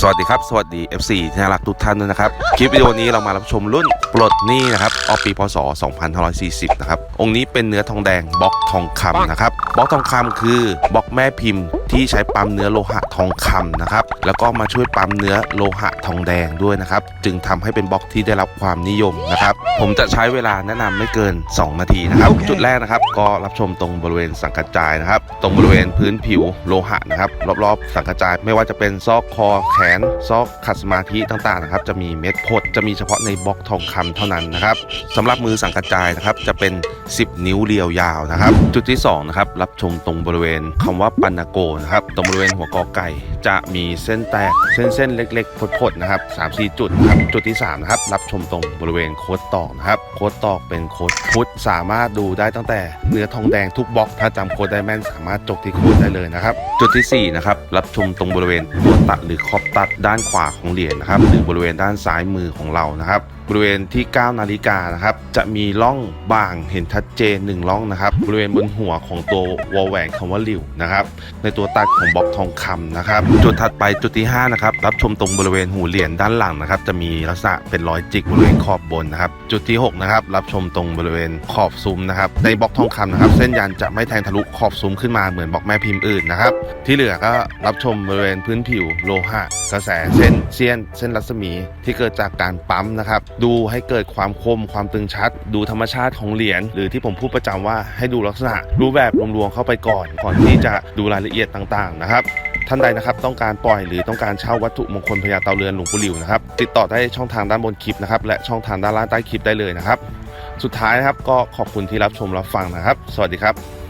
สวัสดีครับ สวัสดี FC ที่น่ารักทุกท่านด้วยนะครับ คลิปวิดีโอนี้เรามารับชมรุ่นปลดหนี้นะครับออปีพศ 2540 นะครับ องค์นี้เป็นเนื้อทองแดงบล็อกทองคำนะครับบล็อกทองคำคือบล็อกแม่พิมพ์ ที่ใช้ปั๊มเนื้อโลหะทองคำนะครับแล้วก็มาช่วยปั๊มเนื้อโลหะทองแดงด้วยนะครับจึงทำให้เป็นบล็อกที่ได้รับความนิยมนะครับผมจะใช้เวลาแนะนำไม่เกิน 2 นาทีนะครับจุดแรกนะครับ ก็รับชมตรงบริเวณสังกัดจายนะครับ ตรงบริเวณพื้นผิวโลหะนะครับรอบๆ สังกัดจายไม่ว่าจะเป็นซอกคอแขน ซอกขัดสมาธิต่างๆนะครับจะมีเม็ดพดจะมีเฉพาะในบล็อกทองคำเท่านั้นนะครับสำหรับมือสังกัดจายนะครับจะเป็น 10 นิ้วเรียวยาวนะครับ จุดที่2นะครับรับชมตรงบริเวณคำว่าปันนาโกนะครับตรงบริเวณหัวกอไก่จะมีเส้นแตกเส้นเส้นๆเล็ก ๆพดๆนะครับ3 4จุดครับจุดที่3นะครับรับชมตรงบริเวณโคดตอกนะครับโคดตอกเป็นโคดพุทธสามารถดูได้ตั้งแต่เนื้อทองแดงทุกบล็อก ถ้าจำโคดได้แม่นสามารถจบที่โคดได้เลยนะครับจุดที่4นะครับรับชมตรงบริเวณตัวตัดหรือขอบตัดด้านขวาของเหรียญนะครับหรือบริเวณด้านซ้ายมือของเรานะครับบริเวณที่ 9 นาฬิกานะครับจะมีร่องบางเห็นชัดเจน 1 ร่องนะครับ บริเวณบนหัวของตัววอลแหวนคำว่าหลิวนะครับในตัวตัดของบล็อกทองคำนะครับ จุดถัดไปจุดที่5นะครับรับชมตรงบริเวณหูเหรียญด้านหลังนะครับจะมีลักษณะเป็นรอยจิกบริเวณขอบบนนะครับ จุดที่6นะครับรับชมตรงบริเวณขอบซุ้มนะครับในบล็อกทองคำนะครับ เส้นยันจะไม่แทงทะลุขอบซุ้มขึ้นมาเหมือนบล็อกแม่พิมพ์อื่นนะครับ ที่เหลือก็รับชมบริเวณพื้นผิวโลหะกระแสเส้นเสี้ยน เส้นรัศมีที่เกิดจากการปั๊มนะครับดูให้เกิดความคมความตึงชัด ดูธรรมชาติของเหรียญหรือที่ผมพูดประจำว่าให้ดูลักษณะรูปแบบรวมๆเข้าไปก่อน ก่อนที่จะดูรายละเอียดต่างๆนะครับท่านใดนะครับต้องการปล่อยหรือต้องการเช่าวัตถุมงคลพญาเตาเรือนหลวงปู่หลิวนะครับติดต่อได้ช่องทางด้านบนคลิปนะครับและช่องทางด้านล่างใต้คลิปได้เลยนะครับ สุดท้ายนะครับก็ขอบคุณที่รับชมรับฟังนะครับ สวัสดีครับ